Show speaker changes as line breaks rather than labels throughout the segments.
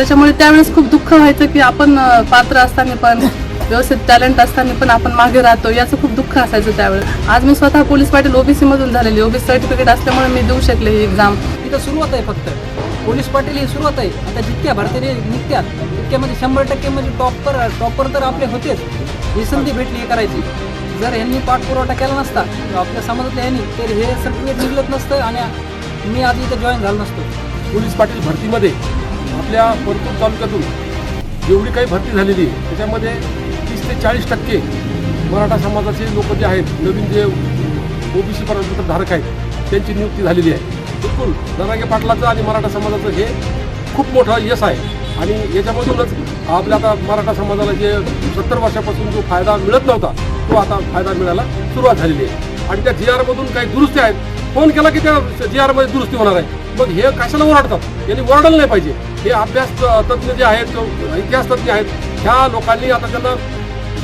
त्याच्यामुळे त्यावेळेस खूप दुःख व्हायचं की आपण पात्र असताना पण व्यवस्थित टॅलेंट असताना पण आपण मागे राहतो. याचं खूप दुःख असायचं त्यावेळेस. आज मी स्वतः पोलीस पाटील ओबीसी मधून झालेली. ओबीसी सर्टिफिकेट असल्यामुळे मी देऊ शकले ही एक्झाम
इथं सुरुवात आहे फक्त. पोलीस पाटील ही सुरुवात आहे. आता जितक्या भरती निघत्यात तितक्यामध्ये शंभर टक्के म्हणजे टॉपर टॉपर तर आपले होतेच. ही संधी भेटली हे करायची. जर यांनी पाठपुरवठा केला नसता किंवा आपल्या समाजातल्या यांनी तर हे सर्टिफिकेट निघलत नसतं आणि मी आधी इथं जॉईन झालो नसतो.
पोलीस पाटील भरतीमध्ये आपल्या परतूर तालुक्यातून जेवढी काही भरती झालेली आहे. त्याच्यामध्ये तीस ते चाळीस टक्के मराठा समाजाचे लोक जे आहेत नवीन जे ओबीसी प्रमाणपत्र धारक आहेत त्यांची नियुक्ती झालेली आहे. बिलकुल दरागे पाटलाचं आणि मराठा समाजाचं हे खूप मोठं यश आहे. आणि याच्यामधूनच आपल्या आता मराठा समाजाला जे सत्तर वर्षापासून जो फायदा मिळत नव्हता तो आता फायदा मिळायला सुरुवात झालेली आहे. आणि त्या जी आरमधून काही दुरुस्ती आहेत. फोन केला की त्या जी आरमध्ये दुरुस्ती होणार आहे. मग हे कशाला ओरडतात? यांनी ओरडलं नाही पाहिजे. हे अभ्यास तज्ज्ञ जे आहेत इतिहास तज्ज्ञ आहेत ह्या लोकांनी आता त्यांना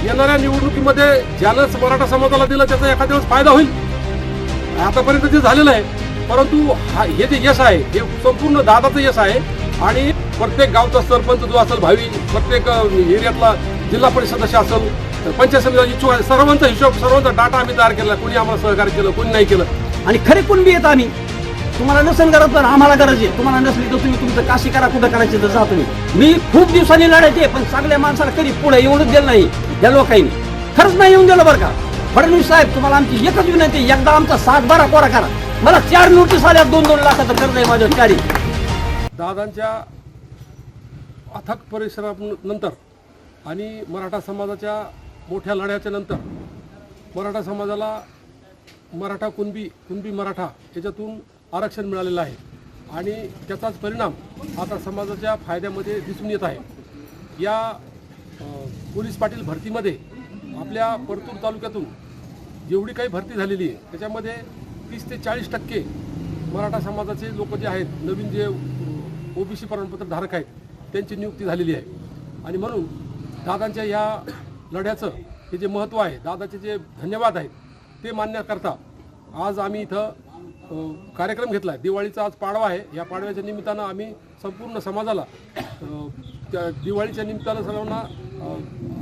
येणाऱ्या निवडणुकीमध्ये ज्यानं मराठा समाजाला दिलं त्याचा एखाद्या वेळेस फायदा होईल. आतापर्यंत जे झालेलं आहे परंतु हा हे जे यश आहे हे संपूर्ण दादाचं यश आहे आणि प्रत्येक गावचा सरपंच जो असेल भावी प्रत्येक एरियातला जिल्हा परिषद सदस्य असेल पंचायत समिती इच्छुक आहे सर्वांचा हिशोब सर्वांचा डाटा आम्ही तयार केला कोणी आम्हाला सहकार्य केलं कोणी नाही केलं.
आणि खरे कुणबी येत आम्ही? तुम्हाला नसेल करत तर आम्हाला गरज तुम्हाला नसली तर तुम्ही तुमचं काशी करा कुठं करायचे तर जा तुम्ही. मी खूप दिवसांनी लढायचे पण चांगल्या माणसाला कधी पुढे येऊनच दिलं नाही या लोकांनी. खरंच नाही येऊन दिलं बरं का? फडणवीस साहेब तुम्हाला आमची एकच विनंती एकदा आमचा सात बारा कोरा करा. मला चार नोटीस आल्या दोन दोन लाखाचं कर्ज आहे माझ्या चारी
दादांच्या अथक परिश्रमानंतर आणि मराठा समाजाच्या मोठ्या लढ्याच्या नंतर मराठा समाजाला मराठा कुणबी कुणबी मराठा याच्यातून आरक्षण मिळालेलं आहे. आणि त्याचाच परिणाम आता समाजाच्या फायद्यामध्ये दिसून येत आहे. या पोलीस पाटील भरतीमध्ये आपल्या परतूर तालुक्यातून जेवढी काही भरती झालेली आहे त्याच्यामध्ये तीस ते चाळीस टक्के मराठा समाजाचे लोक जे आहेत नवीन जे ओबीसी प्रमाणपत्र धारक आहेत त्यांची नियुक्ती झालेली आहे. आणि म्हणून दादांच्या या लढ्याचं हे जे महत्त्व आहे दादाचे जे धन्यवाद आहेत ते मान्यकरता आज आम्ही इथं कार्यक्रम घेतला आहे दिवाळीचा आज पाडवा आहे. या पाडव्याच्या निमित्तानं आम्ही संपूर्ण समाजाला त्या दिवाळीच्या निमित्तानं सर्वांना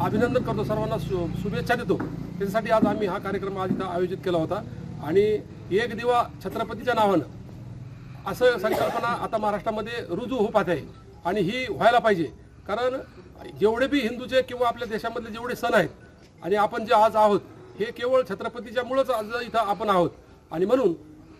अभिनंदन करतो. सर्वांना शु शुभेच्छा देतो. त्याच्यासाठी आज आम्ही हा कार्यक्रम आज इथं आयोजित केला होता. आणि एक दिवा छत्रपतीच्या नावानं असं संकल्पना आता महाराष्ट्रामध्ये रुजू होत आहे आणि ही व्हायला पाहिजे. कारण जेवढे बी हिंदूचे किंवा आपल्या देशामधले जेवढे सण आहेत आणि आपण जे आज आहोत हे केवळ छत्रपतीच्यामुळंच आज इथं आपण आहोत. आणि म्हणून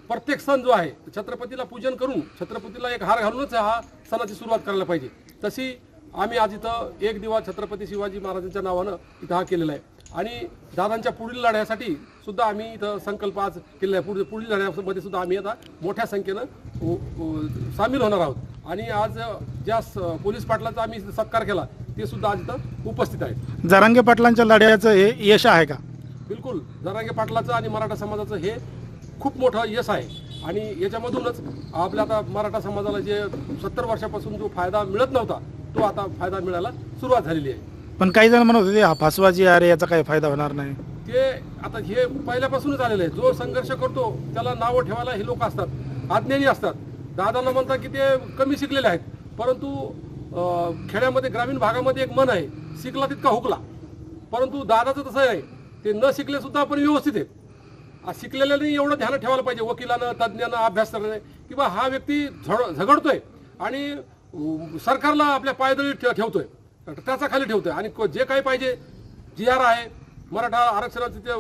प्रत्येक सण जो आहे छत्रपतीला पूजन करून छत्रपतीला एक हार घालूनच हा सणाची सुरुवात करायला पाहिजे. तशी आम्ही आज इथं एक दिवा छत्रपती शिवाजी महाराजांच्या नावानं इथं हा केलेला आहे. आणि दादांच्या पुढील लढ्यासाठी सुद्धा आम्ही इथं संकल्प आज केलेला आहे. पुढील पुढील लढ्यामध्ये सुद्धा आम्ही आता मोठ्या संख्येनं सामील होणार आहोत. आणि आज ज्या पोलीस पाटलाचा आम्ही सत्कार केला ते सुद्धा आज इथं उपस्थित आहेत.
जरांगे पाटलांच्या लढ्याचं हे यश आहे का?
बिलकुल. जरांगे पाटलाचं आणि मराठा समाजाचं हे खूप मोठं यश आहे. आणि याच्यामधूनच आपल्या आता मराठा समाजाला जे सत्तर वर्षापासून जो फायदा मिळत नव्हता तो आता फायदा मिळायला सुरुवात झालेली आहे.
पण काही जण म्हणत होते हा फसवाजी अरे याचा काही फायदा होणार नाही.
ते आता हे पहिल्यापासूनच आलेलं आहे. जो संघर्ष करतो त्याला नावं ठेवायला हे लोक असतात अज्ञानी असतात. दादांना म्हणतात की ते कमी शिकलेले आहेत परंतु खेड्यामध्ये ग्रामीण भागामध्ये एक मन आहे शिकला तितका हुकला. परंतु दादाचं तसं आहे ते न शिकले सुद्धा आपण व्यवस्थित आहेत. शिकलेल्याने एवढं ध्यान ठेवायला पाहिजे वकिलानं तज्ज्ञानं अभ्यास की बा हा व्यक्ती झड झगडतोय आणि सरकारला आपल्या पायदळी ठेवतोय. त्याचा खाली ठेवतोय. आणि जे काही पाहिजे जी आर आहे मराठा आरक्षणाचं ते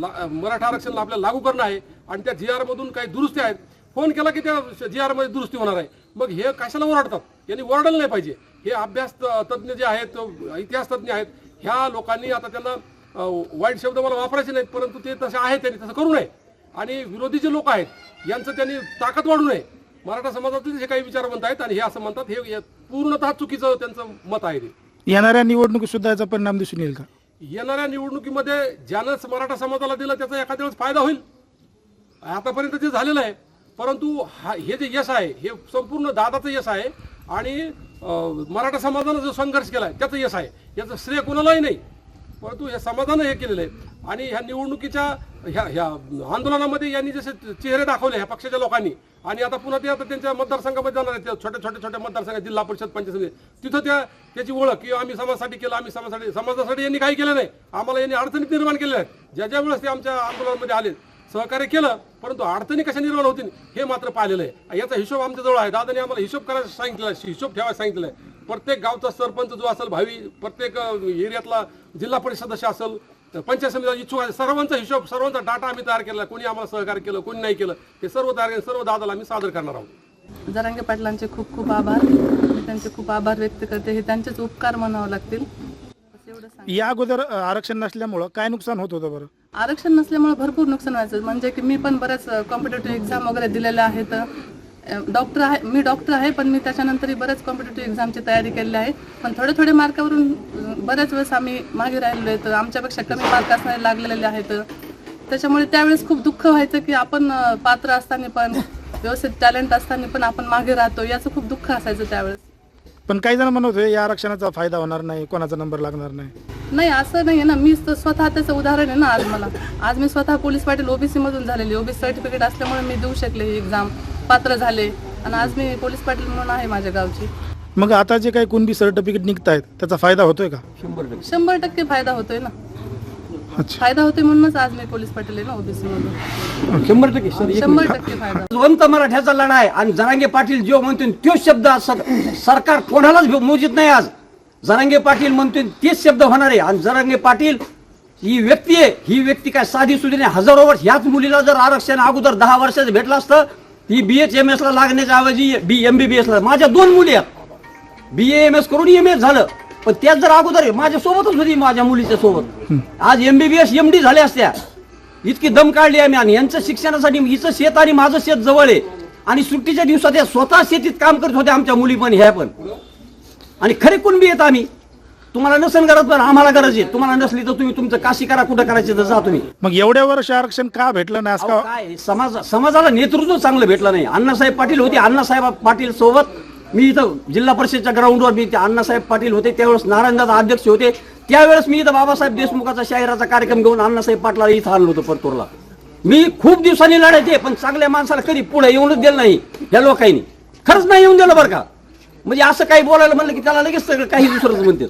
ला- मराठा आरक्षणाला आपल्याला लागू करणं आहे आणि त्या जी आरमधून काही दुरुस्ती आहेत फोन केला की त्या जी आरमध्ये दुरुस्ती होणार आहे. मग हे कशाला ओरडतात? यांनी ओरडायला नाही पाहिजे. हे अभ्यास त- तज्ज्ञ जे आहेत इतिहास तज्ज्ञ आहेत ह्या लोकांनी आता त्यांना वाईट शब्द मला वापरायचे नाहीत परंतु ते तसे आहेत त्यांनी तसं करू नये. आणि विरोधी जे लोक आहेत यांचं त्यांनी ताकद वाढू नये. मराठा समाजातले जे काही विचारवंत आहेत आणि हे असं म्हणतात हे पूर्णतः चुकीचं त्यांचं मत आहे ते.
येणाऱ्या निवडणुकीत सुद्धा याचा परिणाम दिसून येईल का?
येणाऱ्या निवडणुकीमध्ये ज्यानं मराठा समाजाला दिलं त्याचा एखाद्या वेळेस फायदा होईल. आतापर्यंत जे झालेलं आहे परंतु हा हे जे यश आहे हे संपूर्ण दादाचं यश आहे आणि मराठा समाजानं जो संघर्ष केला आहे त्याचं यश आहे. याचं श्रेय कोणालाही नाही. परंतु हे समाजानं हे केलेलं आहे. आणि ह्या निवडणुकीच्या ह्या ह्या आंदोलनामध्ये यांनी जसे चेहरे दाखवले ह्या पक्षाच्या लोकांनी आणि आता पुन्हा ते आता त्यांच्या मतदारसंघामध्ये जाणार आहेत. त्या छोट्या छोट्या छोट्या मतदारसंघात जिल्हा परिषद पंचायत तिथं त्या त्याची ओळख की आम्ही समाजासाठी केलं आम्ही समाजासाठी समाजासाठी यांनी काही केलं नाही. आम्हाला यांनी अडचणीत निर्माण केलेल्या आहेत. ज्या ज्या वेळेस ते आमच्या आंदोलनामध्ये आले सहकार्य केलं परंतु अडचणी कशा निर्माण होतील हे मात्र पाहिलेलं आहे. याचा हिशोब आमच्याजवळ आहे. दादाने आम्हाला हिशोब करायला सांगितलं आहे. हिशोब ठेवायला सांगितलं आहे. प्रत्येक गावचा सरपंच जो असेल भावी प्रत्येक एरियातला जिल्हा परिषद सदस्य असेल पंचायत समिती इच्छुक आहे. सर्वांचा हिशोब सर्वांचा डाटा आम्ही तयार केला कोणी आम्हाला सहकार्य केलं कोणी नाही केलं हे सर्व तयार केलं सर्व दादाला आम्ही सादर करणार आहोत.
जरांगे पाटलांचे खूप खूप आभार. मी त्यांचे खूप आभार व्यक्त करते. हे त्यांचेच उपकार म्हणावं लागतील. बस एवढं सांग
या अगोदर आरक्षण नसल्यामुळं काय नुकसान होत होतं बरं?
आरक्षण नसल्यामुळे भरपूर नुकसान व्हायचं. म्हणजे की मी पण बऱ्याच कॉम्पिटेटिव्ह एक्झाम वगैरे दिलेल्या आहेत. डॉक्टर आहे मी डॉक्टर आहे पण मी त्याच्यानंतरही बऱ्याच कॉम्पिटेटिव्ह एक्झामची तयारी केलेली आहे. पण थोडे थोडे मार्कावरून बऱ्याच वेळेस आम्ही मागे राहिलो आहेत आमच्यापेक्षा कमी मार्क असणारे लागलेले आहेत. त्याच्यामुळे त्यावेळेस खूप दुःख व्हायचं की आपण पात्र असताना पण व्यवस्थित टॅलेंट असताना पण आपण मागे राहतो याचं खूप दुःख असायचं त्यावेळेस.
पण काही जण म्हणत होते या आरक्षणाचा फायदा होणार नाही कोणाचा नंबर लागणार नाही.
नाही असं नाही ना. मी स- स्वतः त्याचं उदाहरण आहे ना आज मला. आज मी स्वतः पोलीस पाटील ओबीसी मधून झालेली ओबीसी सर्टिफिकेट असल्यामुळे मी देऊ शकले ही एक्झाम पात्र झाले. आणि आज मी पोलीस पाटील म्हणून आहे माझ्या गावची.
मग आता जे काही कुणबी सर्टिफिकेट निघत आहेत त्याचा फायदा होतोय का?
शंभर टक्के.
शंभर टक्के फायदा होतोय ना.
अच्छा.
फायदा होतोय म्हणूनच आज मी पोलीस पाटील आहे ना ओबीसी मधून.
शंभर टक्के सर.
शंभर टक्के फायदा.
जिवंत मराठ्याचा लढा आहे आणि जरांगे पाटील जो म्हणतो तो शब्द आज सर- सरकार कोणालाच भे- मोजित नाही आज. जरांगे पाटील म्हणतो तेच शब्द होणार आहे. आणि जरांगे पाटील ही व्यक्ती आहे ही व्यक्ती काय साधी सुधी नाही. हजारो वर्ष ह्याच मुलीला जर आरक्षण अगोदर दहा वर्षाचं भेटलं असतं ती बी एच एम एस ला लागण्याच्या ऐवजी बी एम बी बी एस ला. माझ्या दोन मुली आहेत. बी एम एस करून एम एस झालं. पण त्याच जर अगोदर माझ्या सोबतच होती माझ्या मुलीच्या सोबत. आज एमबीबीएस एम डी झाल्या असत्या. इतकी दम काढली आम्ही. आणि यांचं शिक्षणासाठी हिचं शेत आणि माझं शेत जवळ आहे. आणि सुट्टीच्या दिवसात या स्वतः शेतीत काम करत होत्या आमच्या मुली पण ह्या पण. आणि खरे कुणबी येत आम्ही? तुम्हाला नसेल गरज पण आम्हाला गरज आहे. तुम्हाला नसली तर तुम्ही तुमचं काशी करा कुठं करायचं तर जा तुम्ही.
मग एवढ्या वर्ष आरक्षण का भेटलं नाही? असं
अहो,
का
काय समाज समाजाला नेतृत्व चांगलं भेटलं नाही. अण्णासाहेब पाटील होते अण्णासाहेब पाटील सोबत. मी इथं जिल्हा परिषदच्या ग्राउंडवर मी ते अण्णासाहेब पाटील होते. त्यावेळेस नारायणदादा अध्यक्ष होते. त्यावेळेस मी इथं बाबासाहेब देशमुखाचा शाहिराचा कार्यक्रम घेऊन अण्णासाहेब पाटला इथं आणलो होतो परतूरला. मी खूप दिवसांनी लढायचे पण चांगल्या माणसाला कधी पुढे येऊनच दिलं नाही. या लोकांनी. खरंच नाही येऊन दिलं बरं का? म्हणजे असं काही बोलायला म्हणलं की त्याला लगेच सगळं काही दुसरंच म्हणते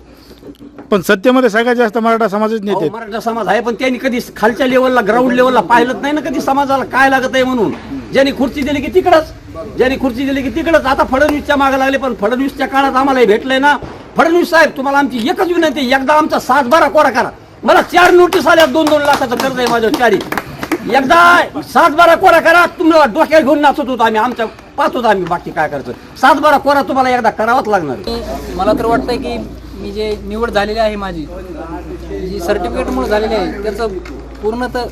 पण सत्तेमध्ये सगळ्यात जास्त मराठा समाजच नेते
अहो,
आहेत.
मराठा समाज आहे पण त्यांनी कधी खालच्या लेवलला ग्राउंड लेवलला पाहिलंच नाही ना कधी समाजाला काय लागत आहे म्हणून. ज्यांनी खुर्ची दिली की तिकडच. ज्यांनी खुर्ची दिली की तिकडच. आता फडणवीसच्या मागे लागले पण फडणवीसच्या काळात आम्हाला हे भेटलंय ना. फडणवीस साहेब तुम्हाला आमची एकच विनंती आहे, एकदा आमचा सात बारा कोरा करा. मला चार नोटीस आल्या दोन दोन लाखाचं कर्ज आहे माझ्या चारी. एकदा सात बारा कोरा करा तुम्हाला डोक्यात घेऊन नाचत होतो आम्ही आमच्या पाहत होतो आम्ही बाकी काय करायचं सात बारा कोरा तुम्हाला एकदा करावाच लागणार आहे.
मला तर वाटतंय की मी जे निवड झालेली आहे माझी जी सर्टिफिकेटमुळे झालेली आहे त्याचं पूर्णतः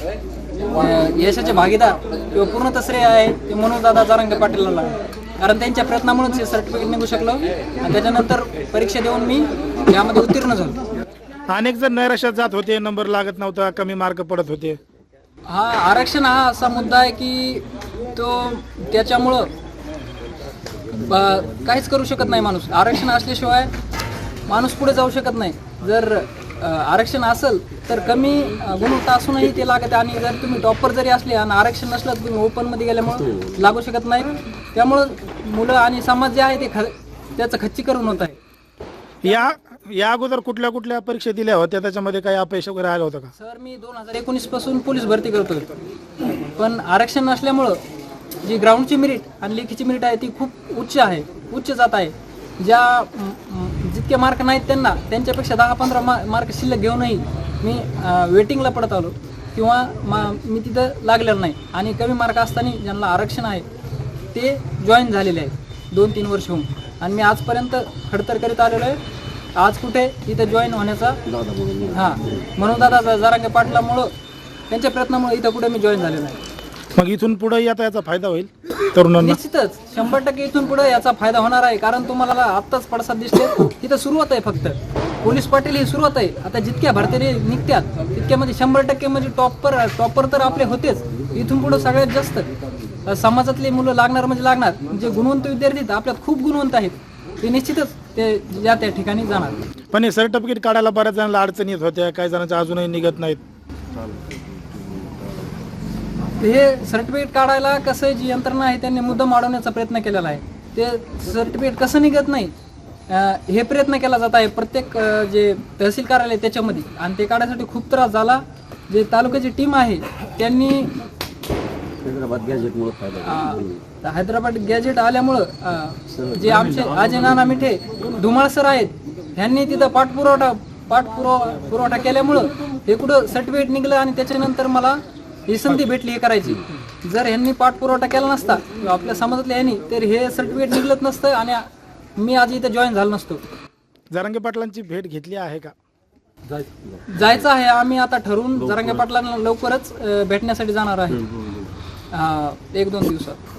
यशाचे भागीदार किंवा पूर्णतः श्रेय आहे ते मनोज दादा जारंगे पाटीलला आहे. कारण त्यांच्या प्रयत्नामुळेच हे सर्टिफिकेट निघू शकलं आणि त्याच्यानंतर परीक्षा देऊन मी यामध्ये उत्तीर्ण झालो
अनेक जण नैराश्यात जात होते नंबर लागत नव्हता कमी मार्क पडत होते
हा आरक्षण हा असा मुद्दा आहे की तो त्याच्यामुळं ब- काहीच करू शकत नाही माणूस. आरक्षण असल्याशिवाय माणूस पुढे जाऊ शकत नाही. जर अ, आरक्षण असेल तर कमी अ, गुणवत्ता असूनही ते लागत आणि जर तुम्ही टॉपर जरी असले आणि आरक्षण नसलं तर तुम्ही ओपनमध्ये गेल्यामुळं लागू शकत नाही. त्यामुळं मुलं आणि समाज जे आहे ते ख त्याचं खच्चीकरण होत आहे.
या या अगोदर कुठल्या कुठल्या परीक्षा दिल्या होत्या? त्याच्यामध्ये काही अपयश वगैरे आलं होतं का?
सर मी दोन हजार एकोणीसपासून पोलीस भरती करतोय पण आरक्षण नसल्यामुळं जी ग्राउंडची मेरिट आणि लेखीची मेरिट आहे ती खूप उच्च आहे उच्च जात आहे. ज्या म, जितके मार्क नाहीत त्यांना त्यांच्यापेक्षा दहा पंधरा मा मार्क शिल्लक घेऊनही मी वेटिंगला पडत आलो. किंवा मा मी तिथं लागलेलं नाही. आणि कमी मार्क असताना ज्यांना आरक्षण आहे ते जॉईन झालेले आहेत. दोन तीन वर्ष होऊन. आणि मी आजपर्यंत खडतर करीत आलेलो आहे. आज कुठे? इथं जॉईन होण्याचा? हां. म्हणून दादा जरांगे पाटलामुळं त्यांच्या प्रयत्नामुळे इथं कुठे मी जॉईन झालेलो आहे
मग इथून पुढे आता याचा फायदा होईल तरुणांना?
निश्चितच. शंभर टक्के इथून पुढे याचा फायदा होणार आहे कारण तुम्हाला आत्ताच पडसाद दिसते. तिथं सुरुवात आहे फक्त. पोलीस पाटील ही सुरुवात आहे. आता जितक्या भरती निघत्यात तितक्यामध्ये शंभर टक्के म्हणजे टॉपर टॉपर तर आपले होतेच. इथून पुढे सगळ्यात जास्त समाजातली मुलं लागणार म्हणजे लागणार. जे गुणवंत विद्यार्थी आपल्यात खूप गुणवंत आहेत. ते निश्चितच ते या त्या ठिकाणी जाणार.
पण हे सर्टिफिकेट काढायला बऱ्याच जणांना अडचणी येत होत्या काही जणांच्या अजूनही निघत नाहीत.
हे सर्टिफिकेट काढायला कसं जी यंत्रणा आहे त्यांनी मुद्दाम वाढवण्याचा प्रयत्न केलेला आहे. ते सर्टिफिकेट कसं निघत नाही अं, हे प्रयत्न केला जात आहे. प्रत्येक अं, जे तहसील कार्यालय त्याच्यामध्ये. आणि ते काढायसाठी खूप त्रास झाला. जे तालुक्याची टीम आहे त्यांनी
हैदराबाद गॅजेटमुळे फायदा
हैदराबाद गॅजेट आल्यामुळं जे आमचे अजय नाना मिठे धुमाळ सर आहेत ह्यांनी तिथं पाठपुरवठा पाठपुरवठा पुरवठा केल्यामुळं हे कुठं सर्टिफिकेट निघलं आणि त्याच्यानंतर मला ही संधी भेटली हे करायची. जर ह्यांनी पाठपुरवठा केला नसता आपल्या समाजातल्या ह्यांनी तर हे सर्टिफिकेट निघलंच नसतं आणि मी आज इथं जॉईन झालो नसतो.
जरांगे पाटलांची भेट घेतली आहे का?
जायचं.
आहे. आम्ही आता ठरवून जरांगे पाटलांना लवकरच भेटण्यासाठी जाणार आहे. हां एक दोन दिवसात.